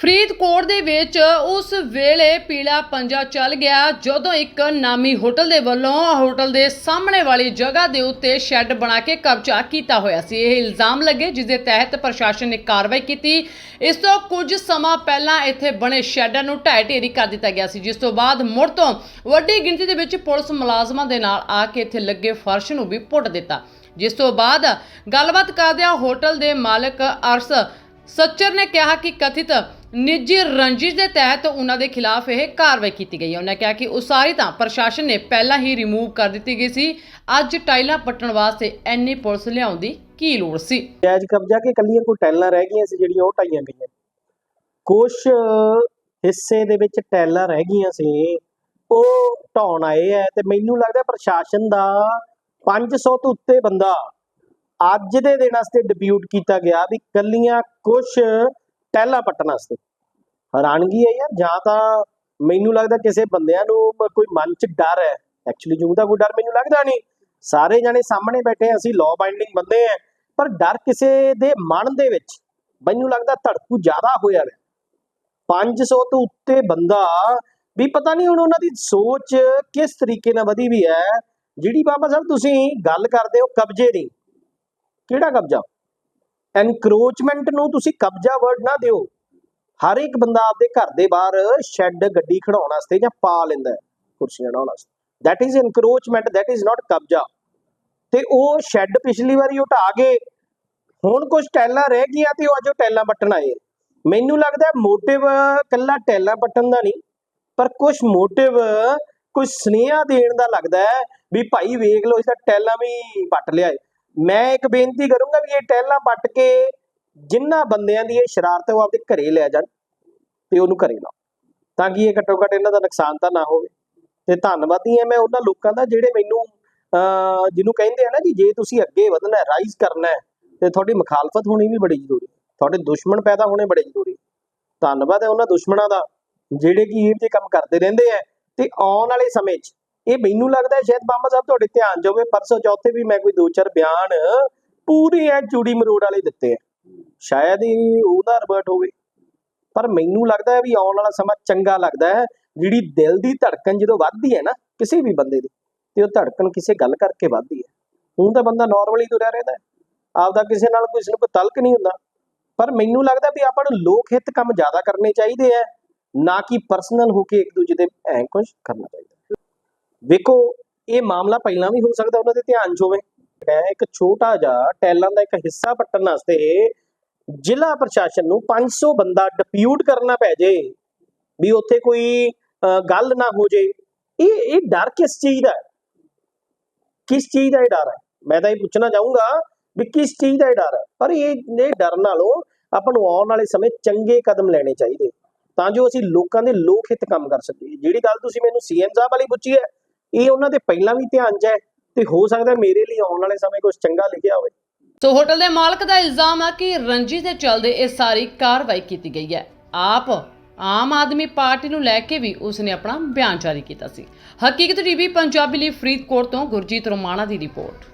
ਫਰੀਦਕੋਟ ਦੇ ਵਿੱਚ ਉਸ ਵੇਲੇ ਪੀਲਾ ਪੰਜਾ ਚੱਲ ਗਿਆ, ਜਦੋਂ ਇੱਕ ਨਾਮੀ ਹੋਟਲ ਦੇ ਵੱਲੋਂ ਹੋਟਲ ਦੇ ਸਾਹਮਣੇ ਵਾਲੀ ਜਗ੍ਹਾ ਦੇ ਉੱਤੇ ਸ਼ੈੱਡ ਬਣਾ ਕੇ ਕਬਜ਼ਾ ਕੀਤਾ ਹੋਇਆ ਸੀ। ਇਹ ਇਲਜ਼ਾਮ ਲੱਗੇ ਜਿਸ ਦੇ ਤਹਿਤ ਪ੍ਰਸ਼ਾਸਨ ਨੇ ਕਾਰਵਾਈ ਕੀਤੀ। ਇਸ ਤੋਂ ਕੁਝ ਸਮਾਂ ਪਹਿਲਾਂ ਇੱਥੇ ਬਣੇ ਸ਼ੈੱਡਾਂ ਨੂੰ ਢਾਈ ਢੇਰੀ ਕਰ ਦਿੱਤਾ ਗਿਆ ਸੀ, ਜਿਸ ਤੋਂ ਬਾਅਦ ਮੁੜ ਤੋਂ ਵੱਡੀ ਗਿਣਤੀ ਦੇ ਵਿੱਚ ਪੁਲਿਸ ਮੁਲਾਜ਼ਮਾਂ ਦੇ ਨਾਲ ਆ ਕੇ ਇੱਥੇ ਲੱਗੇ ਫਰਸ਼ ਨੂੰ ਵੀ ਪੁੱਟ ਦਿੱਤਾ। ਜਿਸ ਤੋਂ ਬਾਅਦ ਗੱਲਬਾਤ ਕਰਦਿਆਂ ਹੋਟਲ ਦੇ ਮਾਲਕ ਅਰਸ ਸੱਚਰ ਨੇ ਕਿਹਾ ਕਿ ਕਥਿਤ ਨਿੱਜੀ ਰੰਜਿਸ਼ ਦੇ ਤਹਿਤ ਉਹਨਾਂ ਦੇ ਖਿਲਾਫ ਇਹ ਕਾਰਵਾਈ ਕੀਤੀ ਗਈ ਹੈ। ਉਹਨਾਂ ਕਿਹਾ ਕਿ ਉਸਾਰੀ ਤਾਂ ਪ੍ਰਸ਼ਾਸਨ ਨੇ ਪਹਿਲਾਂ ਹੀ ਰਿਮੂਵ ਕਰ ਦਿੱਤੀ ਗਈ ਸੀ। ਅੱਜ ਟਾਈਲਾਂ ਪੱਟਣ ਵਾਸਤੇ ਐਨੀ ਪੁਲਿਸ ਲਿਆਉਣ ਦੀ ਕੀ ਲੋੜ ਸੀ? ਜਾਇਜ਼ ਕਬਜ਼ਾ ਕਿ ਕੱਲੀਆਂ ਕੋਈ ਟੈਲਾਂ ਰਹਿ ਗਈਆਂ ਸੀ ਜਿਹੜੀਆਂ ਉਹ ਢਾਈਆਂ ਗਈਆਂ? ਕੁਝ ਹਿੱਸੇ ਦੇ ਵਿੱਚ ਟੈਲਾਂ ਰਹਿ ਗਈਆਂ ਸੀ। ਉਹ ਢਾਉਣ ਆਏ ਆ ਤੇ ਮੈਨੂੰ ਲੱਗਦਾ ਪ੍ਰਸ਼ਾਸਨ ਦਾ 500 ਤੋਂ ਉੱਤੇ ਬੰਦਾ ਅੱਜ ਦੇ ਦਿਨ ਵਾਸਤੇ ਡਿਪਿਊਟ ਕੀਤਾ ਗਿਆ ਵੀ ਕੱਲੀਆਂ ਕੁਝ ਟੈਲਾਂ ਪੱਟਣ ਵਾਸਤੇ। ਹੈਰਾਨਗੀ ਹੈ ਯਾਰ, ਜਾਂ ਤਾਂ ਮੈਨੂੰ ਲੱਗਦਾ ਕਿਸੇ ਬੰਦਿਆਂ ਨੂੰ ਕੋਈ ਮਨ 'ਚ ਡਰ ਹੈ। ਐਕਚੁਅਲੀ ਜੂ ਦਾ ਕੋਈ ਡਰ ਮੈਨੂੰ ਲੱਗਦਾ ਨਹੀਂ। ਸਾਰੇ ਜਣੇ ਸਾਹਮਣੇ ਬੈਠੇ ਅਸੀਂ ਲਾਅ ਬਾਈਂਡਿੰਗ ਬੰਦੇ ਆ ਪਰ ਡਰ ਕਿਸੇ ਦੇ ਮਨ ਦੇ ਵਿੱਚ ਮੈਨੂੰ ਲੱਗਦਾ ਧੜਕੂ ਜ਼ਿਆਦਾ ਹੋਇਆ ਹੈ। 500 ਤੋਂ ਉੱਤੇ ਬੰਦਾ ਵੀ ਪਤਾ ਨਹੀਂ ਹੁਣ ਉਹਨਾਂ ਦੀ ਸੋਚ ਕਿਸ ਤਰੀਕੇ ਨਾਲ ਵਧੀ ਵੀ ਹੈ। ਜਿਹੜੀ ਬਾਬਾ ਸਾਹਿਬ ਤੁਸੀਂ ਗੱਲ ਕਰਦੇ ਹੋ ਕਬਜ਼ੇ ਦੀ। ਕਿਹੜਾ ਕਬਜ਼ਾ? ਐਨਕਰੋਚਮੈਂਟ ਨੂੰ ਤੁਸੀਂ ਕਬਜ਼ਾ ਵਰਡ ਨਾ ਦਿਓ। ਹਰ ਇੱਕ ਬੰਦਾ ਆਪਦੇ ਘਰ ਦੇ ਬਾਹਰ ਸ਼ੈੱਡ ਗੱਡੀ ਖੜਾਉਣ ਵਾਸਤੇ ਜਾਂ ਪਾ ਲੈਂਦਾ ਕੁਰਸੀਆਂ ਡਾਉਣ ਵਾਸਤੇ। That is encroachment, that is not ਕਬਜ਼ਾ। ਤੇ ਉਹ ਸ਼ੈੱਡ ਪਿਛਲੀ ਵਾਰੀ ਉਹ ਕੇ ਹੁਣ ਕੁਝ ਟੈਲਾਂ ਰਹਿ ਗਈਆਂ ਤੇ ਉਹ ਅੱਜ ਉਹ ਟੈਲਾਂ ਪੱਟਣ ਆਏ ਮੈਨੂੰ ਲੱਗਦਾ ਮੋਟਿਵ ਕੱਲਾ ਟੈਲਾਂ ਪੱਟਣ ਦਾ ਨਹੀਂ, ਪਰ ਕੁਝ ਮੋਟਿਵ ਕੁਝ ਸੁਨੇਹਾ ਦੇਣ ਦਾ ਲੱਗਦਾ ਹੈ ਵੀ ਭਾਈ ਵੇਖ ਲਓ, ਇਸ ਟੈਲਾਂ ਵੀ ਪੱਟ ਲਿਆ ਏ ਮੈਂ ਇੱਕ ਬੇਨਤੀ ਕਰੂੰਗਾ ਵੀ ਇਹ ਟਹਿਲਾਂ ਪੱਟ ਕੇ ਜਿਨ੍ਹਾਂ ਬੰਦਿਆਂ ਦੀ ਇਹ ਸ਼ਰਾਰਤ ਹੈ ਉਹ ਆਪਦੇ ਘਰੇ ਲੈ ਜਾਣ ਤੇ ਉਹਨੂੰ ਘਰੇ ਲਾਓ, ਤਾਂ ਕਿ ਇਹ ਘੱਟੋ ਘੱਟ ਇਹਨਾਂ ਦਾ ਨੁਕਸਾਨ ਤਾਂ ਨਾ ਹੋਵੇ। ਤੇ ਧੰਨਵਾਦੀ ਹਾਂ ਮੈਂ ਉਹਨਾਂ ਲੋਕਾਂ ਦਾ ਜਿਹੜੇ ਮੈਨੂੰ, ਅਹ, ਜਿਹਨੂੰ ਕਹਿੰਦੇ ਆ ਨਾ ਜੀ, ਜੇ ਤੁਸੀਂ ਅੱਗੇ ਵਧਣਾ ਰਾਈਜ਼ ਕਰਨਾ ਹੈ, ਤੇ ਤੁਹਾਡੀ ਮੁਖਾਲਫਤ ਹੋਣੀ ਵੀ ਬੜੀ ਜ਼ਰੂਰੀ ਤੁਹਾਡੇ ਦੁਸ਼ਮਣ ਪੈਦਾ ਹੋਣੇ ਬੜੇ ਜ਼ਰੂਰੀ ਧੰਨਵਾਦ ਹੈ ਉਹਨਾਂ ਦੁਸ਼ਮਣਾਂ ਦਾ, ਜਿਹੜੇ ਕਿ ਇਹ ਜੇ ਕੰਮ ਕਰਦੇ ਰਹਿੰਦੇ ਆ ਤੇ ਆਉਣ ਵਾਲੇ ਸਮੇਂ 'ਚ ਇਹ ਮੈਨੂੰ ਲੱਗਦਾ ਸ਼ਾਇਦ ਬਾਬਾ ਸਾਹਿਬ ਤੁਹਾਡੇ ਧਿਆਨ ਜਾਵੇ ਪਰਸੋਂ ਚੌਥੇ ਵੀ ਮੈਂ ਕੋਈ ਦੋ ਚਾਰ ਬਿਆਨ ਪੂਰੇ ਐ ਚੂੜੀ ਮਰੋੜ ਵਾਲੇ ਦਿੱਤੇ ਆ ਸ਼ਾਇਦ ਹੀ ਉਹਦਾ ਰਿਵਰਟ ਹੋਵੇ। ਪਰ ਮੈਨੂੰ ਲੱਗਦਾ ਹੈ ਵੀ ਆਉਣ ਵਾਲਾ ਸਮਾਂ ਚੰਗਾ ਲੱਗਦਾ ਹੈ, ਜਿਹੜੀ ਦਿਲ ਦੀ ਧੜਕਣ ਜਦੋਂ ਵੱਧਦੀ ਹੈ ਨਾ ਕਿਸੇ ਵੀ ਬੰਦੇ ਦੀ, ਤੇ ਉਹ ਧੜਕਣ ਕਿਸੇ ਗੱਲ ਕਰਕੇ ਵੱਧਦੀ ਹੈ ਹੁਣ ਤਾਂ ਬੰਦਾ ਨਾਰਮਲੀ ਤੁਰਿਆ ਰਹਿੰਦਾ ਆਪਦਾ ਕਿਸੇ ਨਾਲ ਕਿਸੇ ਨੂੰ ਕੋਈ ਤਲਕ ਨਹੀਂ ਹੁੰਦਾ। ਪਰ ਮੈਨੂੰ ਲੱਗਦਾ ਵੀ ਆਪਾਂ ਨੂੰ ਲੋਕ ਹਿੱਤ ਕੰਮ ਜ਼ਿਆਦਾ ਕਰਨੇ ਚਾਹੀਦੇ ਆ ਨਾ ਕਿ ਪਰਸਨਲ ਹੋ ਕੇ ਇੱਕ ਦੂਜੇ ਦੇ ਐਂ ਕੁਝ ਕਰਨਾ ਚਾਹੀਦਾ। ਵੇਖੋ, ਇਹ ਮਾਮਲਾ ਪਹਿਲਾਂ ਵੀ ਹੋ ਸਕਦਾ, ਉਹਨਾਂ ਦੇ ਧਿਆਨ 'ਚ ਹੋਵੇ। ਇੱਕ ਛੋਟਾ ਜਿਹਾ ਟੈਲਾਂ ਦਾ ਇੱਕ ਹਿੱਸਾ ਪੱਟਣ ਵਾਸਤੇ ਜ਼ਿਲ੍ਹਾ ਪ੍ਰਸ਼ਾਸਨ ਨੂੰ 500 ਬੰਦਾ ਡਿਪਿਊਟ ਕਰਨਾ ਪੈ ਜੇ, ਵੀ ਉੱਥੇ ਕੋਈ ਗੱਲ ਨਾ ਹੋ ਜੇ। ਇਹ ਇਹ ਡਰ ਕਿਸ ਚੀਜ਼ ਦਾ ਕਿਸ ਚੀਜ਼ ਦਾ ਇਹ ਡਰ ਹੈ? ਮੈਂ ਤਾਂ ਇਹ ਪੁੱਛਣਾ ਚਾਹੂੰਗਾ ਵੀ ਕਿਸ ਚੀਜ਼ ਦਾ ਇਹ ਡਰ ਹੈ? ਪਰ ਇਹ ਇਹ ਡਰ ਨਾਲੋਂ ਆਪਾਂ ਨੂੰ ਆਉਣ ਵਾਲੇ ਸਮੇਂ ਚੰਗੇ ਕਦਮ ਲੈਣੇ ਚਾਹੀਦੇ। ਤਾਂ ਜੋ ਅਸੀਂ ਲੋਕਾਂ ਦੇ ਲੋਕ ਹਿੱਤ ਕੰਮ ਕਰ ਸਕੀਏ। ਜਿਹੜੀ ਗੱਲ ਤੁਸੀਂ ਮੈਨੂੰ ਸੀਐਮ ਸਾਹਿਬ ਵਾਲੀ ਪੁੱਛੀ ਹੈ ਇਹ ਉਹਨਾਂ ਦੇ ਪਹਿਲਾਂ ਵੀ ਧਿਆਨ 'ਚ ਹੈ ਤੇ ਹੋ ਸਕਦਾ ਮੇਰੇ ਲਈ ਆਉਣ ਵਾਲੇ ਸਮੇਂ ਕੁਝ ਚੰਗਾ ਲਿਖਿਆ ਹੋਵੇ। ਸੋ ਹੋਟਲ ਦੇ ਮਾਲਕ ਦਾ ਇਲਜ਼ਾਮ ਹੈ ਕਿ ਰੰਜਿਸ਼ ਦੇ ਚੱਲਦੇ ਇਹ ਸਾਰੀ ਕਾਰਵਾਈ ਕੀਤੀ ਗਈ ਹੈ। ਆਪ ਆਮ ਆਦਮੀ ਪਾਰਟੀ ਨੂੰ ਲੈ ਕੇ ਵੀ ਉਸਨੇ ਆਪਣਾ ਬਿਆਨ ਜਾਰੀ ਕੀਤਾ ਸੀ। ਹਕੀਕਤ ਟੀਵੀ, ਪੰਜਾਬੀ ਲਈ ਫਰੀਦਕੋਟ ਤੋਂ ਗੁਰਜੀਤ ਰੋਮਾਣਾ ਦੀ ਰਿਪੋਰਟ।